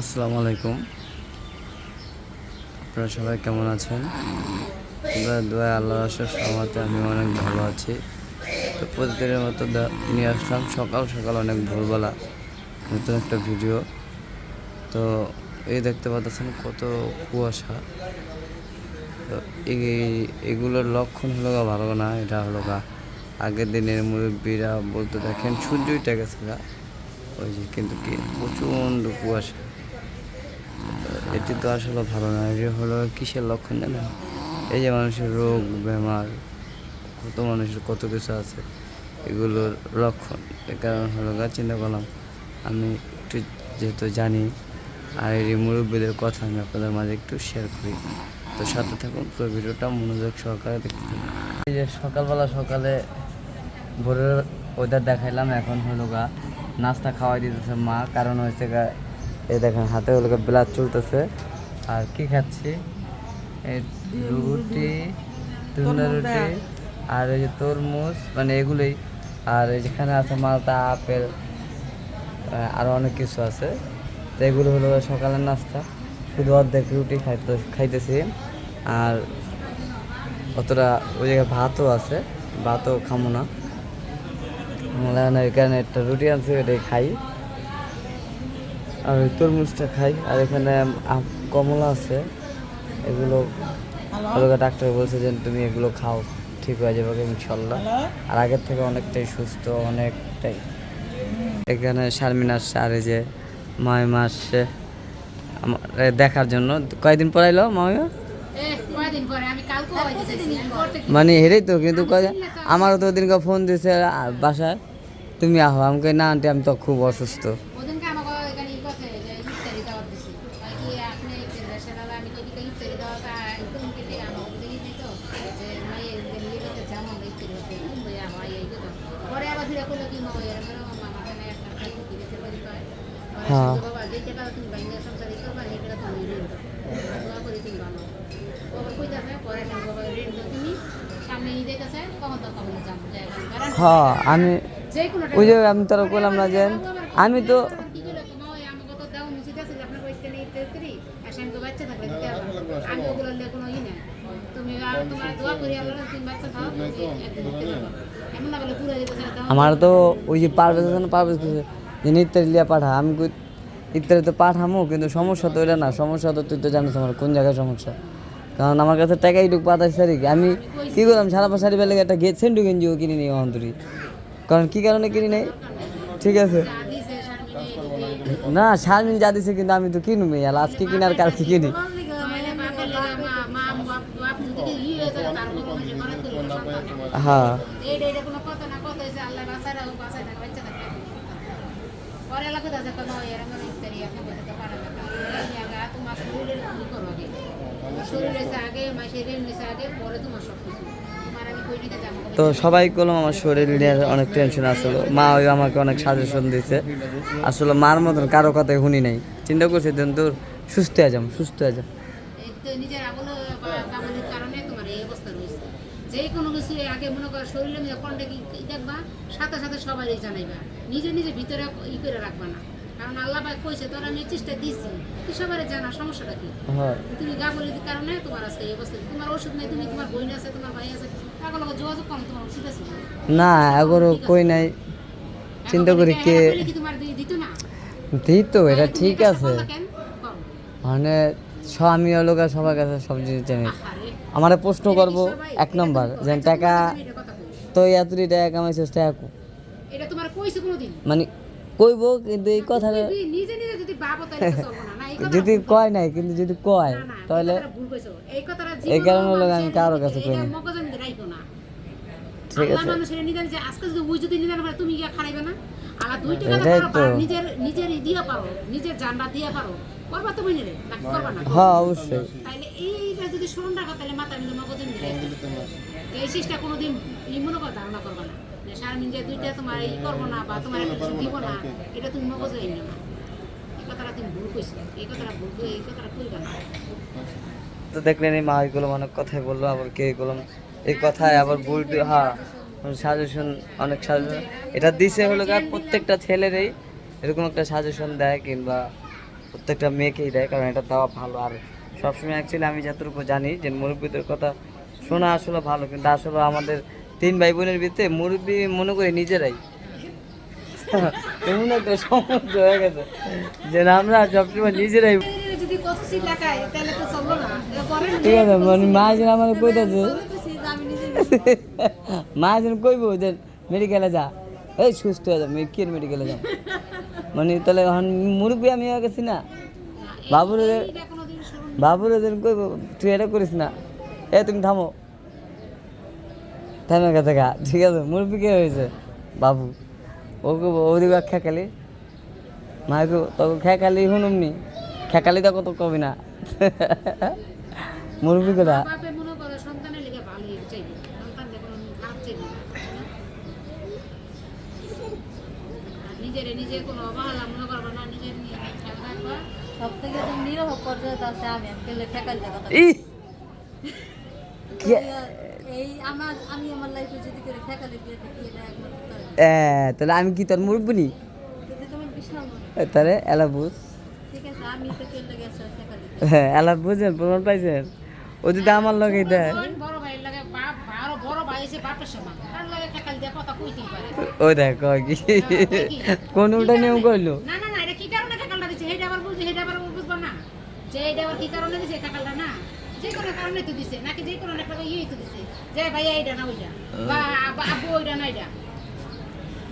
আসসালামু আলাইকুম। আপনারা সবাই কেমন আছেন? দোয়া আল্লাহ আসার সহমতে আমি অনেক ভালো আছি। তো প্রতিদিনের মতো নিয়ে আসলাম। সকাল সকাল অনেক ভোরবেলা নতুন একটা ভিডিও। তো এই দেখতে পাচ্ছেন কত কুয়াশা। তো এগুলোর লক্ষণ হলো গা, ভালো না, এটা হলো গা। আগের দিনের মুরব্বীরা বলতে দেখেন সূর্যই গেছে গা। ওই যে কিন্তু কি, প্রচণ্ড কুয়াশা। এটি তো আসলে ভালো না, এটি হলো কিসের লক্ষণ জানেন? এই যে মানুষের রোগ, বেমার, কত মানুষের কত কিছু আছে, এগুলোর লক্ষণ। এ কারণ হলো গা, চিন্তা করলাম, আমি একটু যেহেতু জানি, আর এই মুরব্বীদের কথা আমি আপনাদের মাঝে একটু শেয়ার করি। তো সাথে থাকুন, পুরো ভিডিওটা মনোযোগ সহকারে দেখতে থাকুন। এই যে সকালবেলা সকালে ভোরের ওয়েদার দেখাইলাম, এখন হলো গা, নাস্তা খাওয়াই দিতেছে মা, কারণ হয়েছে গা এই দেখেন হাতে হলো ব্লাড চলতেছে। আর কি খাচ্ছি? এই রুটি তুন্দা রুটি আর এই যে তরমুজ মানে এগুলোই। আর এই যেখানে আছে মালটা আপেল আহ, আরও অনেক কিছু আছে। তো এগুলো হলো সকালের নাস্তা। শুধু অর্ধেক রুটি খাইতে খাইতেছি। আর অতটা ওই জায়গায় ভাতও আছে। ভাতও খামো না। আমরা না এখানে একটা রুটি আনছি ওটাই খাই। আর তরমুজটা খাই আর এখানে কমলা আছে। এগুলো ডাক্তার বলছে যে তুমি এগুলো খাও ঠিক হয়ে যাবে ইনশাল্লাহ। আর আগের থেকে অনেকটাই সুস্থ অনেকটাই। এখানে শারমিন আসছে আর এই যে মামিমা আসছে। আমার দেখার জন্য। কয়দিন পর আইলো মামিমা মানে হেরেই তো কিন্তু আমারও তো ওদিনকে ফোন দিয়েছে বাসায়। তুমি আহো আমি কই না আন্টি আমি তো খুব অসুস্থ। খাও তুমি একদিন দিতে পারব এমন না বলে পুরো যেতে চাই দাও আমার তো ওই যে পারভেজ আছে না, পারভেজ যে ইত্যাদি লিয়া পাঠা, আমি ইত্যাদি তো পাঠামো, কিন্তু সমস্যা তো এটা না। সমস্যা তো তুই তো জানিস আমার কোন জায়গায় সমস্যা। কারণ আমার কাছে টাকা এইটুকু পাতাই সারি আমি কি করলাম, সারা পাশারি বেলে একটা গে সেন্টু গেঞ্জিও কিনে নিই অন্তরি কারণ কি কারণে কিনি নাই? ঠিক আছে। না, শারমিন যা দিছে কিন্তু আমি তো কিনুমি আর আজকে কিনে আর কালকে কিনি। হয়ে যায় তারপর মানুষে করে তুলবে সন্তান হ্যাঁ এইটা এটা কোনো কথা না কথা হয়েছে আল্লাহ বাসায় রাখো বাসায় থাকো বাচ্চা থাকলে শরীরের কি করো আগে তোমার শরীর আগে আগে পরে তোমার সব কিছু নিতে তো সবাই করলাম আমার শরীর নিয়ে অনেক টেনশন আসলো মা ওই আমাকে অনেক সাজেশন দিছে। আসলে মার মতন কারও কথাই শুনি নাই। চিন্তা করছি দেন তোর সুস্থ হয়ে যাম সুস্থ হয়ে যাম। নিজের আবল বা কাবলির কারণে তোমার এই অবস্থা রয়েছে যে কোনো কিছু আগে মনে করো শরীরে কোনটা কি দেখবা? সাথে সাথে সবাই জানাইবা। নিজে নিজে ভিতরে ই করে রাখবা না। কারণ আল্লাহ পাক কইছে তোর আমি চেষ্টা দিছি। তুই সবাই জানা সমস্যাটা কি? হয়। তুমি গাবলির কারণে তোমার আজকে এই অবস্থা। তোমার ওষুধ নেই তুমি তোমার বোন আছে তোমার ভাই আছে। লগে যোগাযোগ করো তোমার আছে। না এগোরও কই নাই। চিন্তা করি কে তোমার দিত না? দিই তো এটা ঠিক আছে। মানে স আমি লোক সবার কাছে সব জিনিস জানি। আমার প্রশ্ন করব এক নম্বর যে টাকা কথা। তো এতটি টাকা কামাইছিস টাকা এটা তোমার কইছে কোনোদিন? মানে কইব কিন্তু এই কথাটা নিজে নিজে যদি কথা যদি কয় নাই কিন্তু যদি কয় তাহলে এই কারণে হলো আমি কারও কাছে কই না। ঠিক আছে। মানুষের নিদান যে আজকে যদি ওই যদি নিদান পারে তুমি গিয়া খারাইবে না? আল্লাহ দুই টাকা এটাই তো। নিজের নিজের দিয়া পারো নিজের জানটা দিয়া পারো। করবা তো বইনে রে নাকি করবা না। হ্যাঁ অবশ্যই। তাইলে এইটা যদি স্মরণ রাখো তাহলে মাথা মিলে মগজে মধ্যে এই চেষ্টা কোনোদিন ই মনে কর ধারণা করবা না। যে সারাদিন দুইটা তোমার ই করব না বা তোমার একটা কিছু দিব না এটা তুমি মগজে আইনো না। এই কথাটা তুমি ভুল কইছো। এই কথাটা ভুল এই কথাটা কইবা না। তো দেখলেন এই মা এগুলো অনেক কথাই বলল আবার কে এগুলো এই কথায় আবার ভুল হ্যাঁ সাজেশন অনেক সাজেশন এটা দিছে হলো প্রত্যেকটা ছেলেরই এরকম একটা সাজেশন দেয় কিংবা প্রত্যেকটা মেয়েকেই দেয় কারণ এটা দেওয়া ভালো। আর সবসময় অ্যাকচুয়ালি আমি যতটুকু জানি যে মুরব্বীদের কথা শোনা আসলে ভালো কিন্তু আসলে আমাদের তিন ভাই বোনের ভিতরে মুরব্বী মনে করি নিজেরাই। এমন একটা সমস্যা হয়ে গেছে যে আমরা সবসময় নিজেরাই ঠিক আছে মানে মা যেন আমার কইতাছে মা যেন কইব যে মেডিকেলে যা। এই সুস্থ হয়ে যা কি মেডিকেলে যা। মানে তাহলে এখন মুরব্বী আমি হয়ে গেছি না। বাবুরে যেন কইব, তুই এটা করিস না। এ, তুমি থামো। থামে গেছে গা। ঠিক আছে, মুরব্বী কে হয়েছে? বাবু। ওকে ওদিকে খেকালি। মাকে তোকে খেকালি শুনুমনি। খেকালি তো কত কবি না। মুরব্বী কোথা বাপে মনে করে সন্তানের লিগে ভালো চাইবে সন্তান দেখুন খারাপ চাইবে না। আর নিজেরে নিজে কোনো অবহেলা মনে করব না নিজের নিয়ে খেয়াল রাখবা সব থেকে তো নিরহ পর্যায়ে আছে আমি আমি পেলে দেখা এই আমার আমি আমার লাইফে যদি করে ঠেকালে দিয়ে থাকি এটা একমাত্র তাহলে আমি কি তোর মুরব্বী নি? যদি তুমি বিশাল এ, তাহলে এলা বুঝ। হ্যাঁ এলা বুঝেন প্রমাণ পাইছেন। ও যদি আমার লগে দেয়। বড় ভাইয়ের লাগে বাপ বড় ভাই এসে বাপের সমান। ও দেখ কি? কোন উল্টা নিয়ম করল না না না এটা কি কারণে কাকালটা দিছে? সেইটা আবার বুঝছে সেইটা আবার বুঝবা না। যে এটা আবার কি কারণে দিছে কাকালটা না। যে কোনো কারণে তো দিছে নাকি যে কোনো একটা ইয়ে তো দিছে। যে ভাইয়া এইটা না ওইটা। বা আব- আব্বু ওইটা না এইটা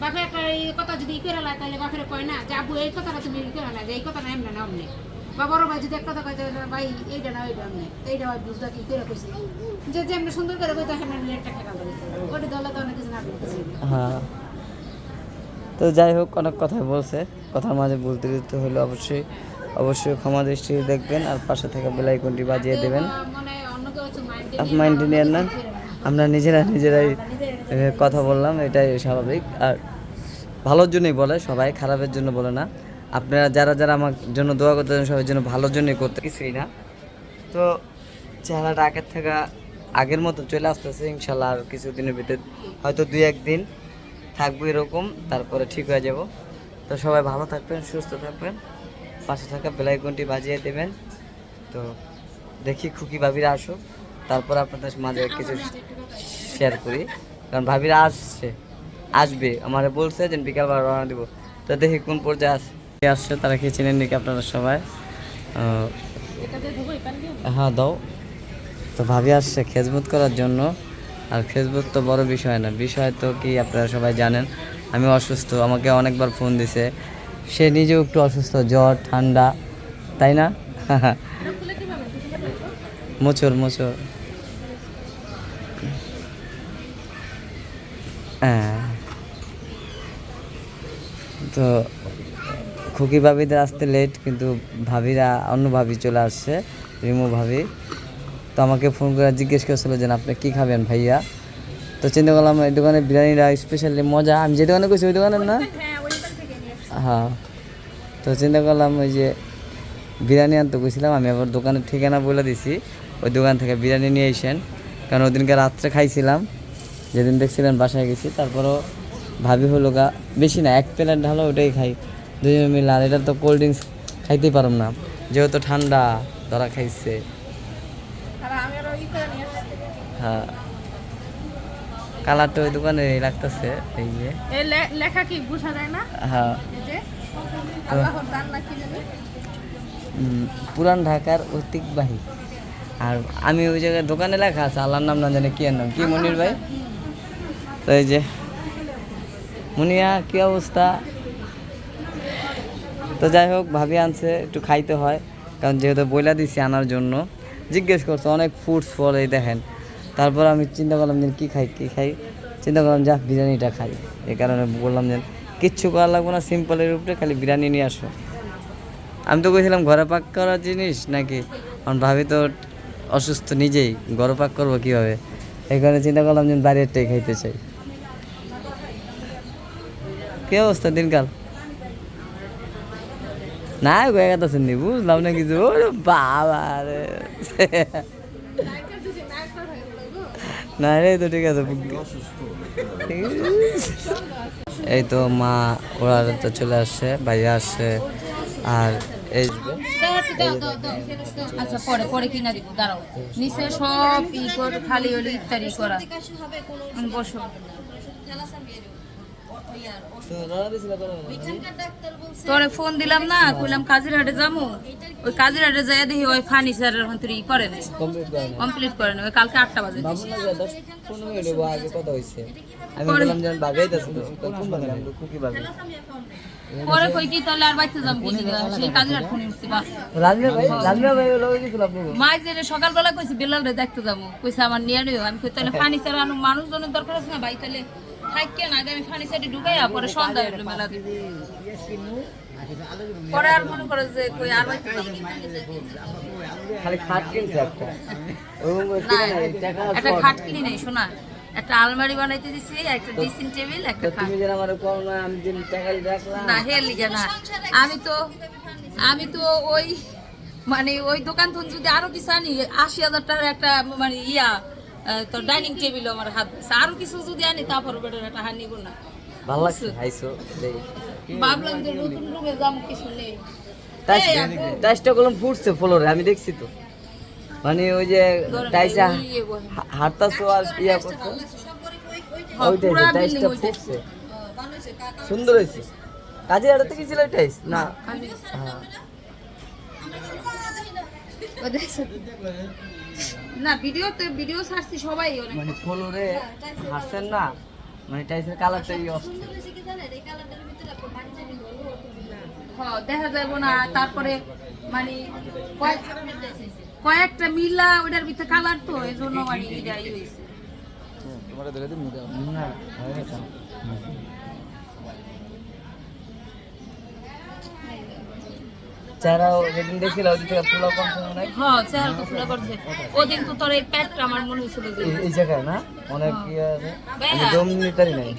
বাপে একটা এই কথা যদি করে লাই তাহলে বাপের কয় না যে আব্বু এই কথাটা তুমি করে এই কথা না এমনি না অমনি। বা বড় ভাই যদি এক কথা কয় ভাই এইটা না ওইটা অমনি। এইটা বুঝবা কি করে কইছে? যে যে এমনি সুন্দর করে কইতে হেমনি লেটটা খেকাল দিছে ওটা দলে তো অনেক কিছু না বলতেছে হ্যাঁ। তো যাই হোক অনেক কথা বলছে। কথার মাঝে বলতে দিতে হলে অবশ্যই অবশ্যই ক্ষমা দৃষ্টি দেখবেন আর পাশে থেকে বেলাইকনটি বাজিয়ে দেবেন। মাইন্ডে নিয়ে না আমরা নিজেরা নিজেরাই কথা বললাম এটাই স্বাভাবিক। আর ভালোর জন্যই বলে সবাই খারাপের জন্য বলে না। আপনারা যারা যারা আমার জন্য দোয়া করতে সবার জন্য ভালোর জন্যই করতে কিছুই না। তো চেহারাটা আগের থেকে আগের মতো চলে আসতেছে ইনশাল্লাহ আর কিছুদিনের ভিতরে হয়তো দুই একদিন থাকব এরকম তারপরে ঠিক হয়ে যাব। তো সবাই ভালো থাকবেন সুস্থ থাকবেন পাশে থাকা বেলাইকনটি বাজিয়ে দেবেন। তো দেখি খুকি ভাবিরা আসুক তারপর আপনাদের মাঝে কিছু শেয়ার করি। কারণ ভাবিরা আসছে আসবে আমার বলছে যে বিকালবেলা রওনা দিব। তো দেখি কোন পর্যায়ে আসে আসছে তারা কি চিনেন নাকি আপনারা সবাই? হ্যাঁ দাও। তো ভাবি আসছে খেজমত করার জন্য। আর খেজমত তো বড় বিষয় না। বিষয় তো কি আপনারা সবাই জানেন, আমি অসুস্থ, আমাকে অনেকবার ফোন দিছে। সে নিজেও একটু অসুস্থ, জ্বর, ঠান্ডা, তাই না? মোচর মোচর হ্যাঁ। তো খুকি ভাবিদের আসতে লেট কিন্তু ভাবিরা, অন্য ভাবি চলে আসছে, রিমু ভাবি। আমাকে ফোন করে জিজ্ঞেস করছিল যে আপনি কী খাবেন ভাইয়া? তো চিন্তা করলাম, এই দোকানে বিরিয়ানিটা স্পেশালি মজা। আমি যে দোকানে করছি ওই দোকানের না? হ্যাঁ। তো চিন্তা করলাম, ওই যে বিরিয়ানি আনতে গেছিলাম, আমি আবার দোকানের ঠিকানা বলে দিছি। ওই দোকান থেকে বিরিয়ানি নিয়ে এসেন কারণ ওদিনকে রাত্রে খাইছিলাম। যেদিন দেখছিলেন বাসায় গেছি, তারপরও ভাবি হলো গা, বেশি না, এক প্লেট ঢালো ওটাই খাই। দুজনে মিলে, আর এটা তো কোল্ড ড্রিঙ্কস খাইতেই পারম না। যেহেতু ঠান্ডা ধরা খাইছে। হ্যাঁ। কালারটা ওই দোকানে লাগতেছে এই যে। লেখা কি বোঝা যায় না? হ্যাঁ। পুরান ঢাকার ঐতিহ্যবাহী আর আমি ওই জায়গায় দোকানে লেখা আছে আল্লাহর নাম না জানি কি নাম। কি মনির ভাই? তো এই যে মুনিয়া কি অবস্থা? তো যাই হোক ভাবি আনছে একটু খাইতে হয়। কারণ যেহেতু বইলা দিছি আনার জন্য। জিজ্ঞেস করছে, অনেক ফুডস ফল এই দেখেন। তারপর আমি চিন্তা করলাম যে কী খাই কী খাই? চিন্তা করলাম যা বিরিয়ানিটা খাই। এই কারণে বললাম যে, কিচ্ছু করা লাগবে না সিম্পলের উপরে খালি বিরিয়ানি নিয়ে আসো। আমি তো কইছিলাম, ঘরে পাক করার জিনিস নাকি? কারণ ভাবি তো, অসুস্থ নিজেই, ঘরে পাক করব কীভাবে? এই কারণে চিন্তা করলাম যে, বাইরেরটাই খাইতে চাই। কী অবস্থা দিনকাল? না গয়ে গেছে নি বুঝলাম না কিছু। ওরে বাবা রে। না রে তো ঠিক আছে এই তো মা ওরা তো চলে আসছে ভাইয়া আসছে আর আসবে দাও, দাও, দাও, দাও। আচ্ছা পরে পরে কিনা দিব দাঁড়াও। নিচে সব ই করে খালি হলে ইফতারি করা। বসো। তোরে ফোন দিলাম না কইলাম কাজিরহাটে যাব ওই কাজিরহাটে যাই দেখি ওই ফার্নিচারের ই করে নেই। কমপ্লিট করে না কমপ্লিট করে নেই ওই কালকে আটটা বাজে না আগে কথা হয়েছে আমি পরে- বললাম যে বাগাই কোন বাগাই? কুকি বাগাই। পরে কই কি তাহলে আর বাইতে যাম? সেই কাজিরহাট ফোন উঠছি বাস রাজমে ভাই রাজমে ভাই লগে আপনাকে মাই যে রে সকালবেলা কইছি বেলাল রে দেখতে যাব কইছে আমার নিয়ে নিও আমি কই তাহলে ফার্নিচার আনো মানুষজনের দরকার আছে না ভাই তাহলে থাকি না আমি ফার্নিচারটি ঢুকাইয়া পরে সন্ধ্যা হইল মেলা পরে আর মনে করে যে কই আর খালি খাট কিনছে একটা। একটা খাট কিনি নাই শোনা একটা আলমারি বানাইতে দিছি একটা ড্রেসিং টেবিল একটা খাট। তুমি যেন আমার কম না আমি দিন টাকা রাখলাম না হে লিগে না। আমি তো আমি তো ওই মানে ওই দোকান থেকে যদি আরও কিছু আনি আশি হাজার টাকার একটা মানে ইয়া তোর ডাইনিং টেবিল আমার হাত। আরও কিছু যদি আনি তারপর বেটার একটা হার নিব না। ভালো লাগছে হাইছো ভাবলাম যে নতুন রুমে যাব কিছু নেই। টাইসটা কলম ফুটছে ফ্লোরে আমি দেখছি তো। মানে ওই যে টাইসা ইয়ে। হাঁটতাছো আর ইয়া করছ? ওইটাই টাইসটা ফুটছে। সুন্দর হয়েছে। কাজে আড়াতে গেছিল টাইস? না। হ্যাঁ। না ভিডিও তো ভিডিও ছাড়ছি সবাই অনেক। মানে ফ্লোরে হাসছেন না? মানে টাইসের কালারটা ইয়ে অস্থির। এই হ্যাঁ, দেখা যাব না তারপরে মানে কয়েকটা মিলা ওটার ভিতরে কালার তো এই জন্য মানে এটা ই হয়েছে। না হয়ে যারা যেদিন দেখছিল ওদিন থেকে ফুলা কম সময় নাই হ্যাঁ? চেহারা তো ফুলা করছে। ওদিন তো তোর এই প্যাটটা আমার মনে হয়েছিল যে এই- জায়গায় না? অনেক ইয়ে আছে। আমি ভাইয়া। দম নাই।